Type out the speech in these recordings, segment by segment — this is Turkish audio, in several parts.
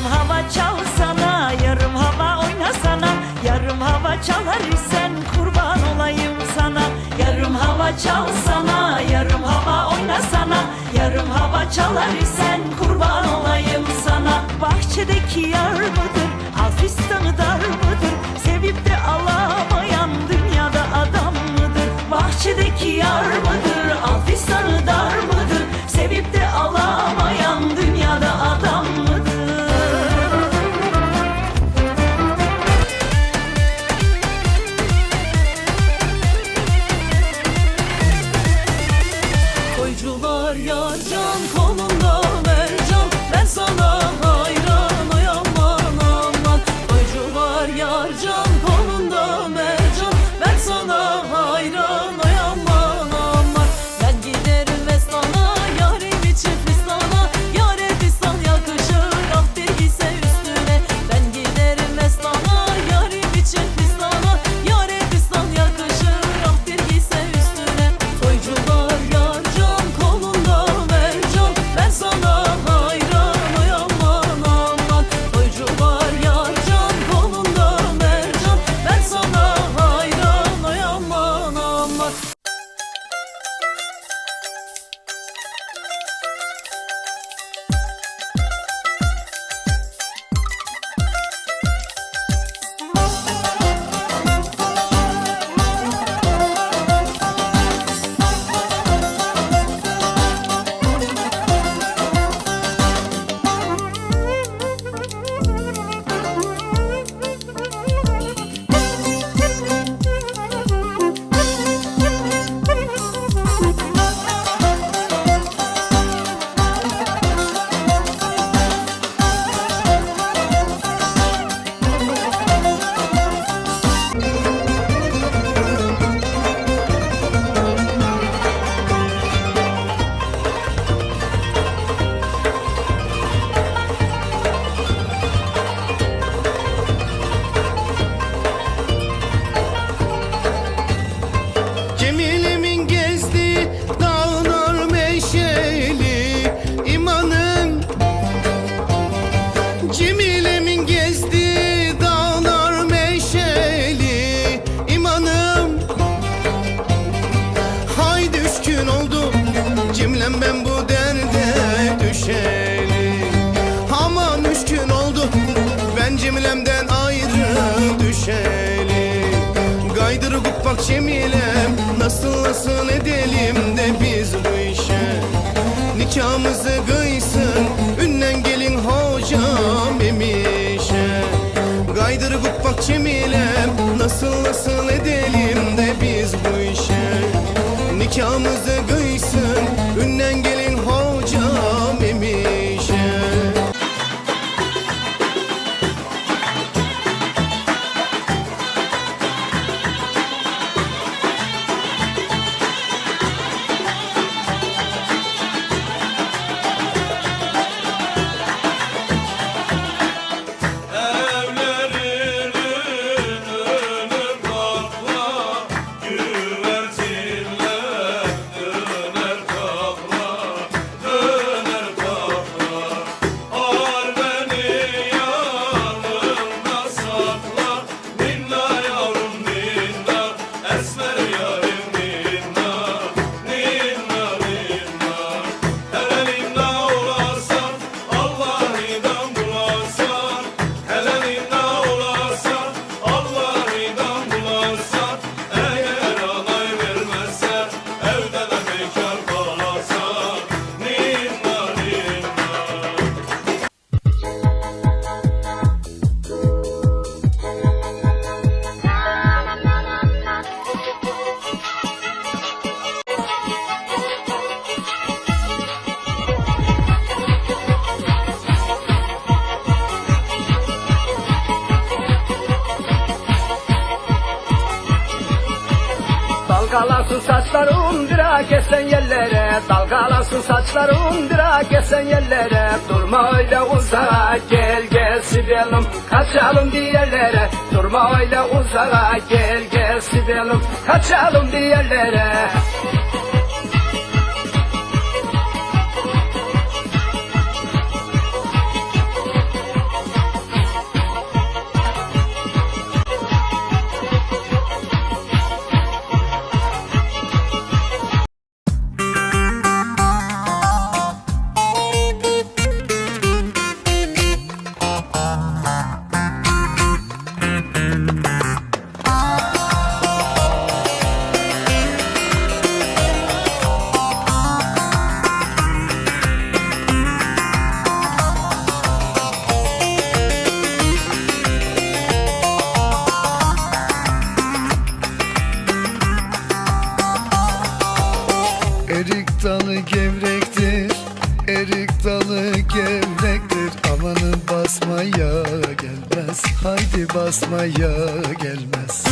Yarım hava çalsana yarım hava oynasana. Yarım hava çalar isen kurban olayım sana. Yarım hava çalsana yarım hava oynasana. Yarım hava çalar isen kurban olayım sana. Bahçedeki yar mıdır Alfistanı dar mıdır? Sevip de alamayan dünyada adam mıdır? Bahçedeki yar mıdır Gaydırı bak Cemilem Nasıl nasıl edelim de biz bu işe. Nikahımızı kıysın Ünnen gelin hocam emişe. Gaydırı bak Cemilem Nasıl nasıl edelim de biz bu işe. Nikahımızı Dalgalansın saçlarım dira kesen yerlere. Dalgalansın saçlarım dira kesen yerlere. Durma öyle uzağa gel gel Sibel'im. Kaçalım diğerlere. Durma öyle uzağa gel gel Sibel'im. Kaçalım diğerlere Erik dalı gevrektir Erik dalı gevrektir. Amanın basmaya gelmez Haydi basmaya gelmez.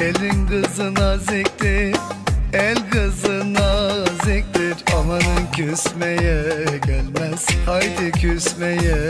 Elin kızı naziktir El kızı naziktir. Amanın küsmeye küsmeye